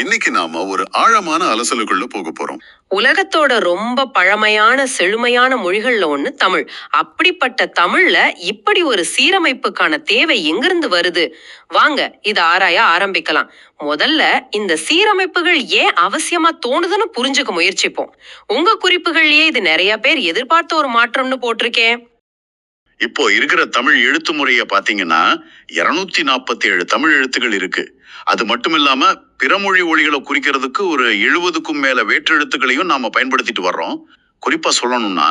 இன்னைக்கு நாம ஒரு ஆழமான அலசலுக்குள்ள போக போறோம். உலகத்தோட ரொம்ப பழமையான செழுமையான மொழிகள்ல ஒண்ணு தமிழ். அப்படிப்பட்ட தமிழ்ல இப்படி ஒரு சீரமைப்புக்கான தேவை எங்கிருந்து வருது? வாங்க இத ஆராய ஆரம்பிக்கலாம். முதல்ல இந்த சீரமைப்புகள் ஏன் அவசியமா தோணுதுன்னு புரிஞ்சுக்க முயற்சிப்போம். உங்க குறிப்புகள்லயே இது நிறைய பேர் எதிர்பார்த்த ஒரு மாற்றம்னு போட்டிருக்கேன். இப்போ இருக்கிற தமிழ் எழுத்து முறையை பார்த்தீங்கன்னா இருநூத்தி நாற்பத்தி ஏழு தமிழ் எழுத்துக்கள் இருக்கு. அது மட்டும் இல்லாம பிறமொழி ஒளிகளை குறிக்கிறதுக்கு ஒரு எழுபதுக்கும் மேல வேற்றெழுத்துக்களையும் நாம பயன்படுத்திட்டு வர்றோம். குறிப்பா சொல்லணும்னா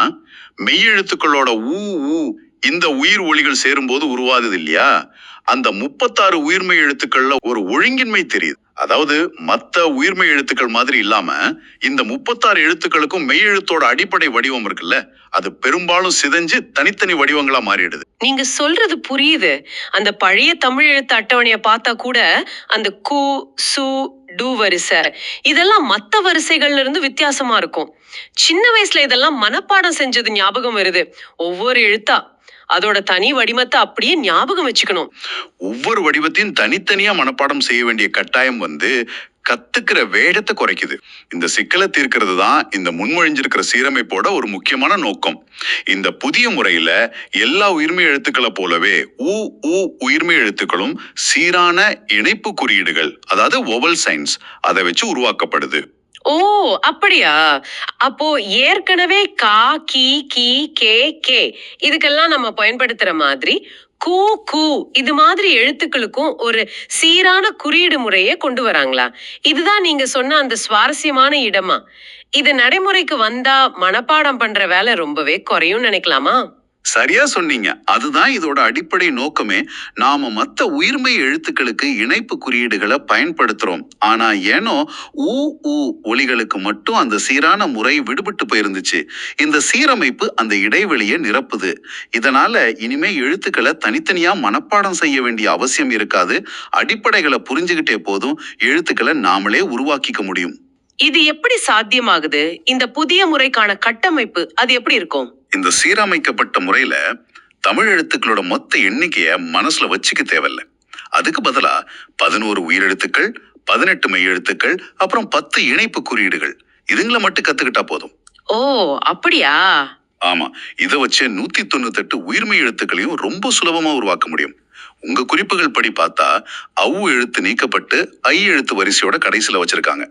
மெய்யெழுத்துக்களோட ஊ ஊ இந்த உயிர் ஒளிகள் சேரும்போது உருவாகுது இல்லையா? அந்த முப்பத்தாறு உயிர்மை எழுத்துக்கள்ல ஒரு ஒழுங்கின்மை தெரியுது. அதாவது மற்ற உயிர்மை எழுத்துக்கள் மாதிரி இல்லாம இந்த முப்பத்தாறு எழுத்துக்களுக்கும் மெய் எழுத்தோட அடிப்படை வடிவம் இருக்குல்ல? அது பெரும்பாலும் சிதைஞ்சு தனித்தனி வடிவங்களா மாறிடுது. நீங்க சொல்றது புரியுது. அந்த பழைய தமிழ் எழுத்து அட்டவணைய பார்த்தா கூட அந்த கு சு டு வரிசை. இதெல்லாம் மத்த வரிசைகள்ல இருந்து வித்தியாசமா இருக்கும். சின்ன வயசுல இதெல்லாம் மனப்பாடம் செஞ்சது ஞாபகம் வருது. ஒவ்வொரு எழுத்தா அதோட தனி வடிவத்தை அப்படியே ஞாபகம் வச்சுக்கணும். ஒவ்வொரு வடிவத்தையும் தனித்தனியா மனப்பாடம் செய்ய வேண்டிய கட்டாயம் வந்து கத்துக்கிற வேகத்தை குறைக்குது. இந்த சிக்கலை தீர்க்கிறது தான் இந்த முன்மொழிஞ்சிருக்கிற சீரமைப்போட ஒரு முக்கியமான நோக்கம். இந்த புதிய முறையில எல்லா உயிர்மை எழுத்துக்களை போலவே உ உ உயிர்மை எழுத்துக்களும் சீரான இணைப்பு குறியீடுகள் அதாவது ஒவல் சைன்ஸ் அதை வச்சு உருவாக்கப்படுது. ஓ அப்படியா? அப்போ ஏற்கனவே கா கி கி கே கே. இதுக்கெல்லாம் நம்ம பயன்படுத்துற மாதிரி கூ கூ இது மாதிரி எழுத்துக்களுக்கும் ஒரு சீரான குறியீடு முறையை கொண்டு வராங்களா? இதுதான் நீங்க சொன்ன அந்த சுவாரஸ்யமான இடமா. இது நடைமுறைக்கு வந்தா மனப்பாடம் பண்ற வேலை ரொம்பவே குறையும் நினைக்கலாமா? சரியா சொன்னீங்க. அதுதான் இதோட அடிப்படை நோக்கமே. நாம மத்த உயிர்மை எழுத்துக்களுக்கு இணைப்பு குறியீடுகளை பயன்படுத்துறோம். ஆனா ஏனோ ஊ ஊ ஒலிகளுக்கு மட்டும் அந்த சீரான முறை விடுபட்டு போயிருந்துச்சு. இந்த சீரமைப்பு அந்த இடைவெளியை நிரப்புது. இதனால இனிமே எழுத்துக்களை தனித்தனியா மனப்பாடம் செய்ய வேண்டிய அவசியம் இருக்காது. அடிப்படைகளை புரிஞ்சுகிட்டே போதும் எழுத்துக்களை நாமளே உருவாக்கிக்க முடியும். இது எப்படி சாத்தியமாகுது? இந்த புதிய முறைக்கான கட்டமைப்பு அது எப்படி இருக்கும்? இந்த சீரமைக்கப்பட்ட முறையில தமிழ் எழுத்துக்களோட மொத்த எண்ணிக்கைய மனசுல வச்சுக்க தேவையில்ல. அதுக்கு பதிலா பதினோரு உயிரெழுத்துக்கள் பதினெட்டு மெய் எழுத்துக்கள் அப்புறம் பத்து இணைப்பு குறியீடுகள். இதுங்களை மட்டும் கத்துக்கிட்டா போதும். ஓ அப்படியா? ஆமா. இதை வச்சு நூத்தி தொண்ணூத்தெட்டு உயிர்மை எழுத்துக்களையும் ரொம்ப சுலபமா உருவாக்க முடியும். உங்க குறிப்புகள் படி பார்த்தா அவு எழுத்து நீக்கப்பட்டு ஐ எழுத்து வரிசையோட கடைசியில வச்சிருக்காங்க.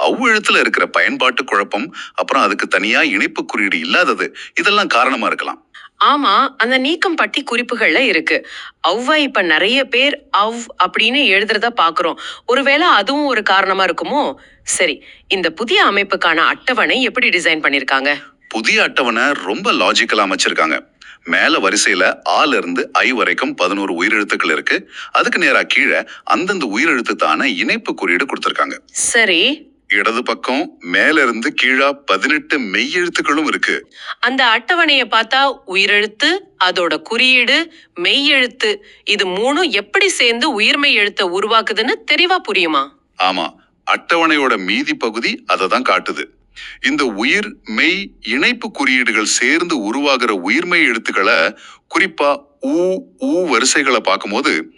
அவு எழுத்துல இருக்கிற பயன்பாட்டு குழப்பம் அப்புறம் அதுக்கு தனியா இணைப்பு குறியீடு இல்லாதது இதெல்லாம் காரணமா இருக்கலாம். ஆமா அந்த நீக்கம் பட்டி குறிப்புகள்ல இருக்கு. அவ்வா இப்ப நிறைய பேர் அவ் அப்படின்னு எழுதுறத பாக்குறோம். ஒருவேளை அதுவும் ஒரு காரணமா இருக்குமோ? சரி இந்த புதிய அமைப்புக்கான அட்டவணை எப்படி டிசைன் பண்ணிருக்காங்க? புதிய அட்டவணை ரொம்ப லாஜிக்கலா அமைச்சிருக்காங்க. மேல வரிசையில ஆல இருந்து ஐ வரைக்கும் பதினோரு உயிரெழுத்துக்கள் இருக்கு. அதுக்கு நேரா கீழே அந்தந்த உயிரெழுத்துத்தான இணைப்பு குறியீடு கொடுத்திருக்காங்க. சரி. இடது பக்கம் மேல இருந்து கீழா பதினெட்டு மெய்யெழுத்துக்களும் இருக்கு. அந்த அட்டவணையை பார்த்தா உயிரெழுத்து அதோட குறியீடு மெய்யெழுத்து இது மூணும் எப்படி சேர்ந்து உயிர்மெய் எழுத்தை உருவாக்குதுன்னு தெளிவா புரியுமா? ஆமா. அட்டவணையோட மீதி பகுதி அதை தான் காட்டுது. இந்த உயிர் மெய் இணைப்பு குறியீடுகள் சேர்ந்து உருவாகிற உயிர்மெய் எழுத்துக்களை குறிப்பா ஊ ஊ வரிசைகளை பார்க்கும்போது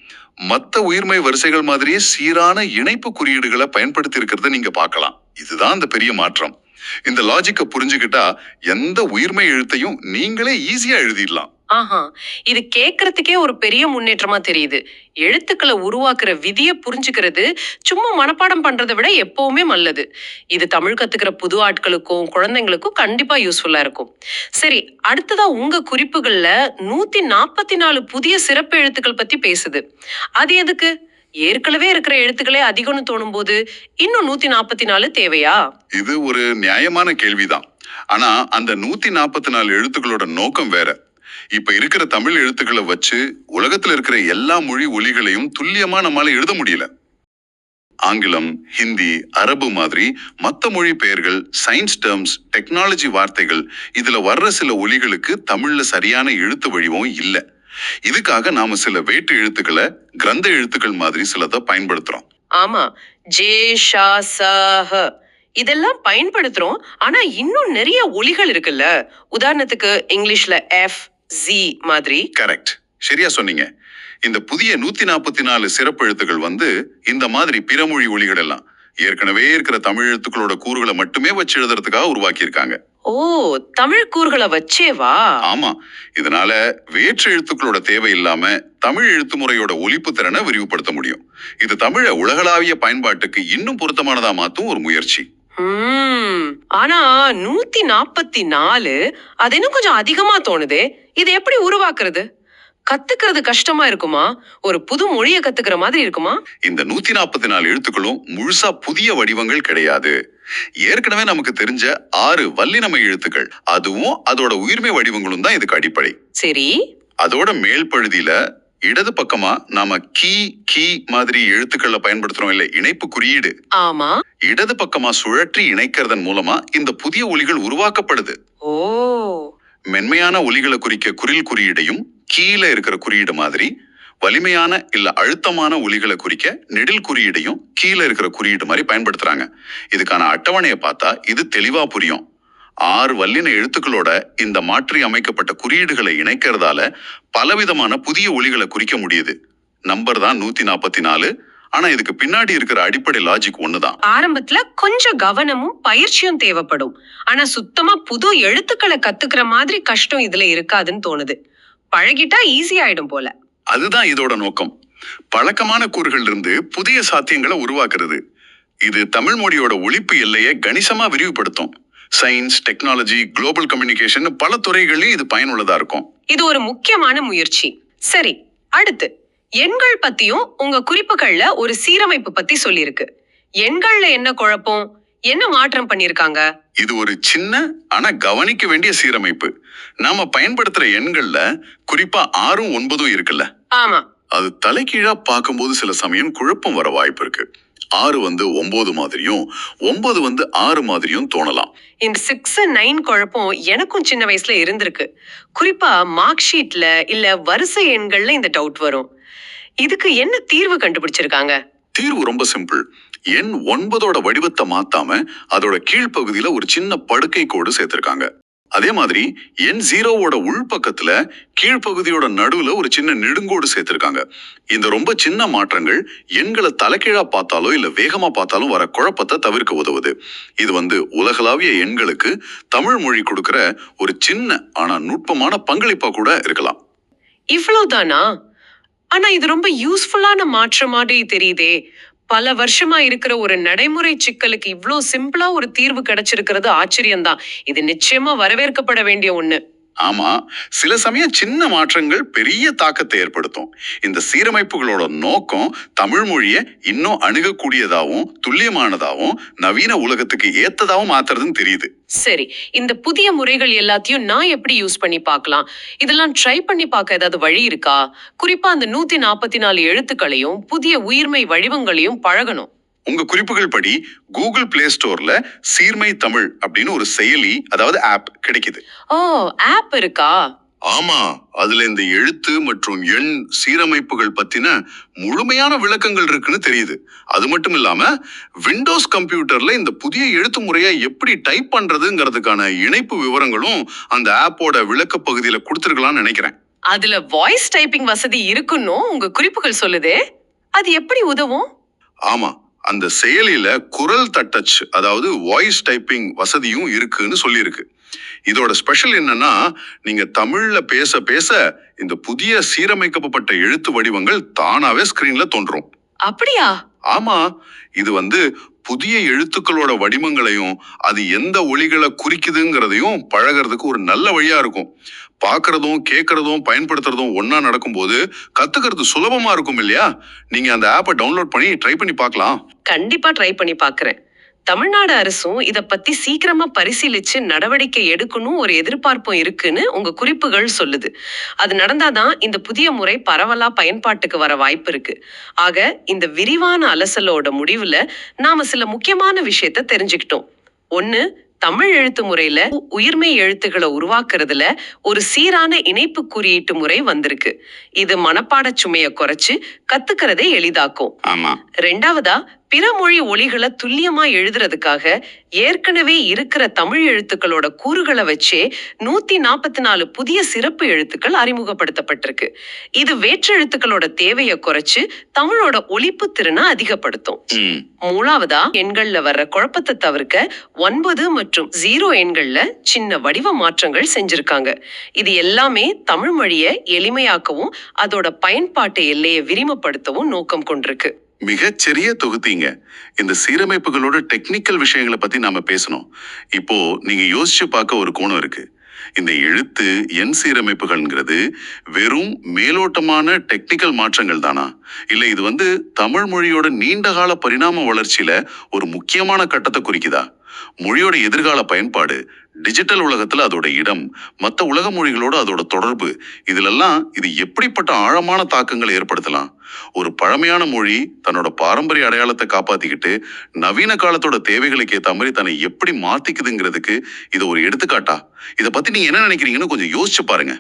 மத்த உயிர்மை வரிசைகள் மாதிரியே சீரான இணைப்பு குறியீடுகளை பயன்படுத்தி இருக்கிறத நீங்க பார்க்கலாம். இதுதான் அந்த பெரிய மாற்றம். இந்த லாஜிக்கை புரிஞ்சுக்கிட்டா எந்த உயிர்மை எழுத்தையும் நீங்களே ஈஸியா எழுதிடலாம். ஆஹா இது கேக்குறதுக்கே ஒரு பெரிய முன்னேற்றமா தெரியுது. எழுத்துக்களை உருவாக்குற விதிய புரிஞ்சுக்கிறது சும்மா மனப்பாடம் பண்றதை விட எப்பவுமே நல்லது. இது தமிழ் கத்துக்கிற புது ஆட்களுக்கும் குழந்தைங்களுக்கும் கண்டிப்பா யூஸ்ஃபுல்லா இருக்கும். சரி அடுத்ததா உங்க குறிப்புகள்ல நூத்தி நாற்பத்தி நாலு புதிய சிறப்பு எழுத்துக்கள் பத்தி பேசுது. அது எதுக்கு? ஏற்கனவே இருக்கிற எழுத்துக்களே அதிகம்னு தோணும் போது இன்னும் நூத்தி நாற்பத்தி நாலு தேவையா? இது ஒரு நியாயமான கேள்விதான். ஆனா அந்த நூத்தி நாற்பத்தி நாலு எழுத்துக்களோட நோக்கம் வேற. இப்ப இருக்கிற தமிழ் எழுத்துக்களை வச்சு உலகத்துல இருக்கிற எல்லா மொழி ஒலிகளையும் துல்லியமா நம்மால எழுத முடியல. ஆங்கிலம் ஹிந்தி அரபு மாதிரி மற்ற மொழி பெயர்கள் சயின்ஸ் டேர்ம்ஸ் டெக்னாலஜி வார்த்தைகள் இதுல வர்ற சில ஒலிகளுக்கு தமிழ்ல சரியான எழுத்து வடிவம் இல்லை. இதுக்காக நாம சில வேட்டு எழுத்துக்களை கிரந்த எழுத்துக்கள் மாதிரி சிலதை பயன்படுத்துறோம். ஆமா. ஜே ஷா இதெல்லாம் பயன்படுத்துறோம். ஆனா இன்னும் நிறைய ஒலிகள் இருக்குல்ல. உதாரணத்துக்கு இங்கிலீஷ்ல எஃப் ஜி மாதிரி. கரெக்ட் சரியா சொன்னீங்க. இந்த புதிய நூத்தி நாற்பத்தி நாலு சிறப்பு எழுத்துக்கள் வந்து இந்த மாதிரி பிறமொழி ஒலிகள் எல்லாம். ஏற்கனவே இருக்கிற தமிழ் எழுத்துக்களோட கூறுகளை மட்டுமே வச்சு எழுதுறதுக்காக உருவாக்கி இருக்காங்க ஓ தமிழ் கூறுகளை வச்சேவா? ஆமா. இதனால வேற்று எழுத்துக்களோட தேவை இல்லாம தமிழ் எழுத்து முறையோட ஒலிப்பு திறனை விரிவுபடுத்த முடியும். இது தமிழை உலகளாவிய பயன்பாட்டுக்கு இன்னும் பொருத்தமானதா மாத்தும் ஒரு முயற்சி. ஆனா நூத்தி நாப்பத்தி நாலு அது இன்னும் கொஞ்சம் அதிகமா தோணுதே. இது எப்படி உருவாக்குறது? கத்துக்கிறது கஷ்டமா இருக்குமா? ஒரு புது மொழியை கத்துக்கிற மாதிரி இருக்குமா? இந்த நூத்தி நாற்பத்தி நாலு எழுத்துக்களும் முழுசா புதிய வடிவங்கள் கிடையாது. ஏற்கனவே நமக்கு தெரிஞ்ச ஆறு வல்லினமை எழுத்துக்கள். அதுவும் அதோட உயிர்மை வடிவங்களும் தான் இதுக்கு அடிப்படை. சரி. அதோட மேல் பகுதியில இடது பக்கமா நாம கீ கீ மாதிரி எழுத்துக்களை பயன்படுத்துறோம் இல்ல இணைப்பு குறியீடு. ஆமா. இடது பக்கமா சுழற்றி இணைக்கிறதன் மூலமா இந்த புதிய ஒலிகள் உருவாக்கப்படுது. ஓ. மென்மையான ஒலிகளை குறிக்க குரில் குறியீடையும் கீழே இருக்கிற குறியீடு மாதிரி வலிமையான இல்ல அழுத்தமான ஒலிகளை குறிக்க நெடில் குறியீடையும் கீழே இருக்கிற குறியீடு மாதிரி பயன்படுத்துறாங்க. இதுக்கான அட்டவணையை பார்த்தா இது தெளிவா புரியும். ஆறு வல்லின எழுத்துக்களோட இந்த மாற்றி அமைக்கப்பட்ட குறியீடுகளை இணைக்கிறதால பலவிதமான புதிய ஒலிகளை குறிக்க முடியுது. நம்பர் தான் நூத்தி நாற்பத்தி நாலு ஆனா இதுக்கு பின்னாடி இருக்கிற அடிப்படை லாஜிக் ஒண்ணுதான். ஆரம்பத்துல கொஞ்சம் கவனமும் பயிற்சியும் தேவைப்படும். ஆனா சுத்தமா புது எழுத்துக்களை கத்துக்கிற மாதிரி கஷ்டம் இதுல இருக்காதுன்னு தோணுது. பழகிட்டா ஈஸி ஆயிடும் போல. அதுதான் இதோட நோக்கம். பழக்கமான கூறுகள் இருந்து புதிய சாத்தியங்களை உருவாக்குறது. இது தமிழ் மொழியோட ஒழிப்பு எல்லையை கணிசமா விரிவுபடுத்தும். சயின்ஸ் டெக்னாலஜி குளோபல் கம்யூனிகேஷன் பல துறைகளையும் இது பயனுள்ளதா இருக்கும். இது ஒரு முக்கியமான முயற்சி. சரி அடுத்து. எண்கள் பத்தியும் உங்க குறிப்புகள்ல ஒரு சீரமைப்பு பத்தி சொல்லியிருக்கு. எண்கள்ல என்ன குழப்பம்? என்ன மாற்றம் பண்ணிருக்காங்க இது ஒரு சின்ன ஆனா கவனிக்க வேண்டிய சீரமைப்பு. நாம பயன்படுத்துற எண்கள்ல குறிப்பா ஆறும் ஒன்பதும் இருக்குல்ல. ஆமா. அது தலைகீழா பார்க்கும்போது சில சமயம் குழப்பம் வர வாய்ப்பு இருக்கு. ஆறு வந்து ஒன்பது மாதிரியும் ஒன்பது வந்து ஆறு மாதிரியும் தோணலாம். இந்த சிக்ஸ் நைன் குழப்பம் எனக்கும் சின்ன வயசுல இருந்திருக்கு. குறிப்பா மார்க் ஷீட்ல இல்ல வரிசை எண்கள்ல இந்த டவுட் வரும். இதுக்கு என்ன தீர்வு கண்டுபிடிச்சிருக்காங்க? தீர்வு ரொம்ப சிம்பிள் எண் ஒன்பதோட வடிவத்தை மாத்தாம அதோட கீழ்ப்பகுதியில ஒரு சின்ன படுக்கை கோடு சேர்த்திருக்காங்க. அதே மாதிரி எண் ஜீரோவோட உள்பக்கத்துல கீழ்ப்பகுதியோட நடுவுல ஒரு சின்ன நெடுங்கோடு சேர்த்திருக்காங்க. இந்த ரொம்ப சின்ன மாற்றங்கள் எண்களை தலைகீழா பார்த்தாலோ இல்ல வேகமா பார்த்தாலும் வர குழப்பத்தை தவிர்க்க உதவுது. இது வந்து உலகளாவிய எண்களுக்கு தமிழ் மொழி கொடுக்கிற ஒரு சின்ன ஆனா நுட்பமான பங்களிப்பா கூட இருக்கலாம். இவ்வளவுதானா? ஆனா இது ரொம்ப யூஸ்ஃபுல்லான மாற்றம் மாதிரி தெரியுதே. பல வருஷமா இருக்கிற ஒரு நடைமுறை சிக்கலுக்கு இவ்வளோ சிம்பிளா ஒரு தீர்வு கிடைச்சிருக்கிறது ஆச்சரியம்தான். இது நிச்சயமா வரவேற்கப்பட வேண்டிய ஒண்ணு. ஆமா சில சமயம் சின்ன மாற்றங்கள் பெரிய தாக்கத்தை ஏற்படுத்தும். இந்த சீரமைப்புகளோட நோக்கம் தமிழ் மொழியை இன்னும் அணுகக்கூடியதாகவும் துல்லியமானதாகவும் நவீன உலகத்துக்கு ஏத்ததாகவும் மாத்துறதுன்னு தெரியுது. சரி இந்த புதிய முறைகள் எல்லாத்தையும் நான் எப்படி யூஸ் பண்ணி பார்க்கலாம்? இதெல்லாம் ட்ரை பண்ணி பார்க்க ஏதாவது வழி இருக்கா? குறிப்பா அந்த நூத்தி நாற்பத்தி நாலு எழுத்துக்களையும் புதிய உயிர்மை வடிவங்களையும் பழகணும். உங்க குறிப்புகள் படி கூகுள் பிளே ஸ்டோர்ல சீர்மை தமிழ் அப்படின்னு ஒரு செயலி அதாவது ஆப் கிடைக்குது. ஓ ஆப் இருக்கா? ஆமா அதுல இந்த எழுத்து மற்றும் எண் சீரமைப்புகள் பத்தின முழுமையான விளக்கங்கள் இருக்குன்னு தெரியுது. அது மட்டும் இல்லாம விண்டோஸ் கம்ப்யூட்டர்ல இந்த புதிய எழுத்து முறையை எப்படி டைப் பண்றதுங்கிறதுக்கான இணைப்பு விவரங்களும் அந்த ஆப்போட விளக்க பகுதியில கொடுத்துருக்கலாம்னு நினைக்கிறேன். அதுல வாய்ஸ் டைப்பிங் வசதி இருக்குன்னு உங்க குறிப்புகள் சொல்லுதே. அது எப்படி உதவும்? ஆமா அந்த செயலியில குரல் தட்டச் அதாவது வாய்ஸ் டைப்பிங் வசதியும் இருக்குன்னு சொல்லியிருக்கு. இதோட ஸ்பெஷல் என்னன்னா நீங்க தமிழ்ல பேச பேச இந்த புதிய சீரமைக்கப்பட்ட எழுத்து வடிவங்கள் தானாவே ஸ்கிரீன்ல தோன்றும். அப்படியா? ஆமா இது வந்து புதிய எழுத்துக்களோட வடிவங்களையும் அது எந்த ஒலிகளை குறிக்குதுங்கிறதையும் பழகிறதுக்கு ஒரு நல்ல வழியா இருக்கும். பார்க்கறதும் கேட்கறதும் பயன்படுத்துறதும் ஒன்னா நடக்கும்போது கத்துக்கிறது சுலபமா இருக்கும் இல்லையா? நீங்க அந்த ஆப்பை டவுன்லோட் பண்ணி ட்ரை பண்ணி பார்க்கலாம். கண்டிப்பா ட்ரை பண்ணி பார்க்கறேன். தமிழ்நாடு அரசும் இத பத்தி சீக்கிரமா பரிசீலிச்சு நடவடிக்கை எடுக்கணும் ஒரு எதிர்பார்ப்பும் இருக்குன்னு உங்க குறிப்புகள் சொல்லுது. அது நடந்தாதான் இந்த புதிய முறை பரவலா பயன்பாட்டுக்கு வர வாய்ப்பு இருக்கு. ஆக இந்த விரிவான அலசலோட முடிவுல நாம சில முக்கியமான விஷயத்த தெரிஞ்சுக்கிட்டோம். ஒன்னு தமிழ் எழுத்து முறையில உயிர்மை எழுத்துக்களை உருவாக்குறதுல ஒரு சீரான இணைப்பு குறியீட்டு முறை வந்திருக்கு. இது மனப்பாட சுமையை குறைச்சு கத்துக்கிறதை எளிதாக்கும். ஆமா. ரெண்டாவதா பிற மொழி ஒலிகளை துல்லியமா எழுதுறதுக்காக ஏற்கனவே இருக்கிற தமிழ் எழுத்துக்களோட கூறுகளை வச்சே நூத்தி நாற்பத்தி நாலு புதிய சிறப்பு எழுத்துக்கள் அறிமுகப்படுத்தப்பட்டிருக்கு. இது வேற்றெழுத்துக்களோட தேவையை குறைச்சு தமிழோட ஒலிப்பு திறனை அதிகப்படுத்தும். மூணாவதா எண்கள்ல வர்ற குழப்பத்தை தவிர்க்க ஒன்பது மற்றும் ஜீரோ எண்கள்ல சின்ன வடிவ மாற்றங்கள் செஞ்சிருக்காங்க. இது எல்லாமே தமிழ் மொழியை எளிமையாக்கவும் அதோட பயன்பாட்டு எல்லையை விரிமப்படுத்தவும் நோக்கம் கொண்டிருக்கு. மிகச்சிறிய தொகுத்தீங்க இந்த சீரமைப்புகளோட டெக்னிக்கல் விஷயங்களை பத்தி நாம பேசணும். இப்போ நீங்க யோசிச்சு பார்க்க ஒரு கோணம் இருக்கு. இந்த எழுத்து எண் சீரமைப்புகள்ங்கிறது வெறும் மேலோட்டமான டெக்னிக்கல் மாற்றங்கள் தானா? இல்ல இது வந்து தமிழ் மொழியோட நீண்டகால பரிணாம வளர்ச்சியில ஒரு முக்கியமான கட்டத்தை குறிக்குதா? மொழியோட எதிர்கால பயன்பாடு டிஜிட்டல் உலகத்துல அதோட இடம் மற்ற உலக மொழிகளோட அதோட தொடர்பு இதிலெல்லாம் இது எப்படிப்பட்ட ஆழமான தாக்கங்களை ஏற்படுத்தலாம்? ஒரு பழமையான மொழி தன்னோட பாரம்பரிய அடையாளத்தை காப்பாத்திக்கிட்டு நவீன காலத்தோட தேவைகளுக்கு ஏத்த மாதிரி தன்னை எப்படி மாத்திக்குதுங்கிறதுக்கு இது ஒரு எடுத்துக்காட்டா? இதை பத்தி நீங்க என்ன நினைக்கிறீங்கன்னு கொஞ்சம் யோசிச்சு பாருங்க.